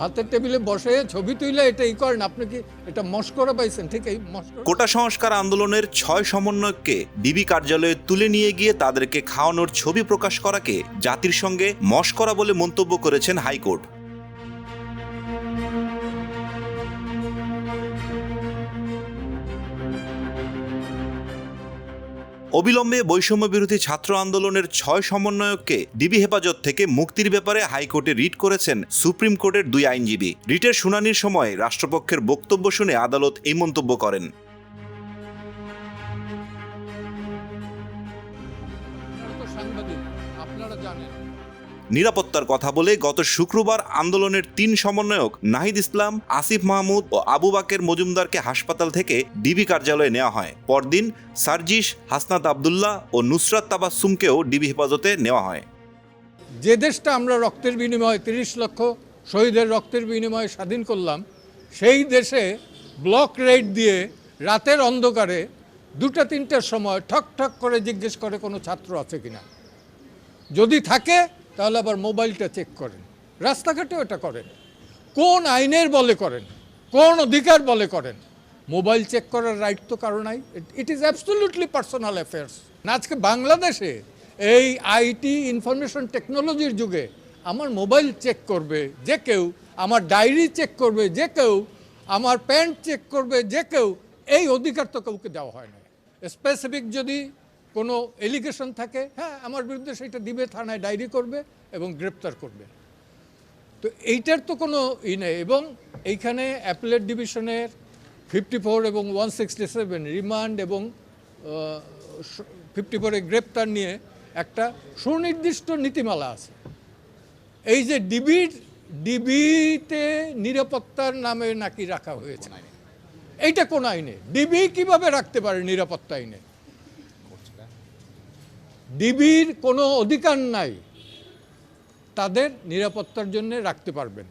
ভাতের টেবিলে বসে ছবি তুইলে এটা করেন, আপনি কি এটা মস্করা পাইছেন? ঠিক কোটা সংস্কার আন্দোলনের ছয় সমন্বয়ককে ডিবি কার্যালয়ে তুলে নিয়ে গিয়ে তাদেরকে খাওয়ানোর ছবি প্রকাশ করাকে জাতির সঙ্গে মস্করা বলে মন্তব্য করেছেন হাইকোর্ট। অবিলম্বে বৈষম্য বিরোধী ছাত্র আন্দোলনের ছয় সমন্বয়ককে ডিবি হেফাজত থেকে মুক্তির ব্যাপারে হাইকোর্টে রিট করেছেন সুপ্রিম কোর্টের দুই আইনজীবী। রিটের শুনানির সময় রাষ্ট্রপক্ষের বক্তব্য শুনে আদালত এই মন্তব্য করেন। আপনারা জানেন। নিরাপত্তার কথা বলে গত শুক্রবার আন্দোলনের তিন সমন্বয়ক নাহিদ ইসলাম, আসিফ মাহমুদ ও আবু বাকের মজুমদারকে হাসপাতাল থেকে ডিবি কার্যালয়ে নেওয়া হয়। পরদিন সার্জিস, হাসনাত আবদুল্লাহ ও নুসরাত তাবাসুমকেও ডিবি হেফাজতে নেওয়া হয়। যে দেশটা আমরা রক্তের বিনিময়ে তিরিশ লক্ষ শহীদের রক্তের বিনিময়ে স্বাধীন করলাম, সেই দেশে ব্লক রেড দিয়ে রাতের অন্ধকারে দুটা তিনটার সময় ঠক ঠক করে জিজ্ঞেস করে কোনো ছাত্র আছে কিনা। যদি থাকে তাহলে আবার মোবাইলটা চেক করেন। রাস্তাঘাটেও এটা করেন। কোন আইনের বলে করেন? কোন অধিকার বলে করেন? মোবাইল চেক করার রাইট তো কারও নাই। It is absolutely personal affairs আজকে বাংলাদেশে এই আইটি ইনফরমেশন টেকনোলজির যুগে আমার মোবাইল চেক করবে যে কেউ, আমার ডায়েরি চেক করবে যে কেউ, আমার প্যান্ট চেক করবে যে কেউ, এই অধিকার তো কাউকে দেওয়া হয় না। স্পেসিফিক যদি কোনো এলিগেশন থাকে হ্যাঁ আমার বিরুদ্ধে সেটা দিবে থানায় ডায়েরি করবে এবং গ্রেপ্তার করবে। তো এইটার তো কোনো ই নেই এবং এইখানে অ্যাপেলেট ডিভিশনের ফিফটি ফোর এবং ওয়ান সিক্সটি সেভেন রিমান্ড এবং ফিফটি ফোরে গ্রেপ্তার নিয়ে একটা সুনির্দিষ্ট নীতিমালা আছে। এই যে ডিবির ডিবিতে নিরাপত্তার নামে নাকি রাখা হয়েছে এইটা কোন আইনে? ডিবি কীভাবে রাখতে পারে নিরাপত্তা আইনে? ডিবির কোনো অধিকার নাই তাদের নিরাপত্তার জন্য রাখতে পারবেন।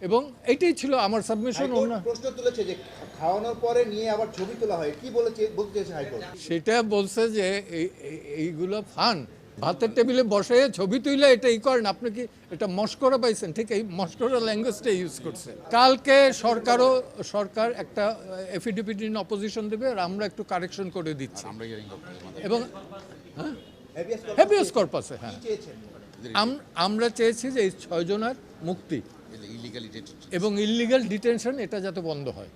এবং এইটাই ছিল আমার সাবমিশন প্রশ্ন তুলেছে যে খাওয়ানোর পরে নিয়ে আবার ছবি তোলা হয় কি বলেছে বলতে হাইকোর্ট? সেটা বলছে যে এই- এই- এইগুলো ফান। ভাতের টেবিলে বসে ছবি তুইলে এটা ই করেন আপনি কি এটা মস্করা পাইছেন? ঠিক এই মস্করা ল্যাঙ্গুয়েজটা ইউজ করছে। কালকে সরকারও সরকার একটা এফিডেভিট ইন অপোজিশন দেবে আর আমরা একটু কারেকশন করে দিচ্ছি। এবং হ্যাভিয়াস কর্পাসে হ্যাঁ। আম- আমরা চেয়েছি যে এই ছয়জনের মুক্তি এবং ইলিগাল ডিটেনশন এটা যাতে বন্ধ হয়।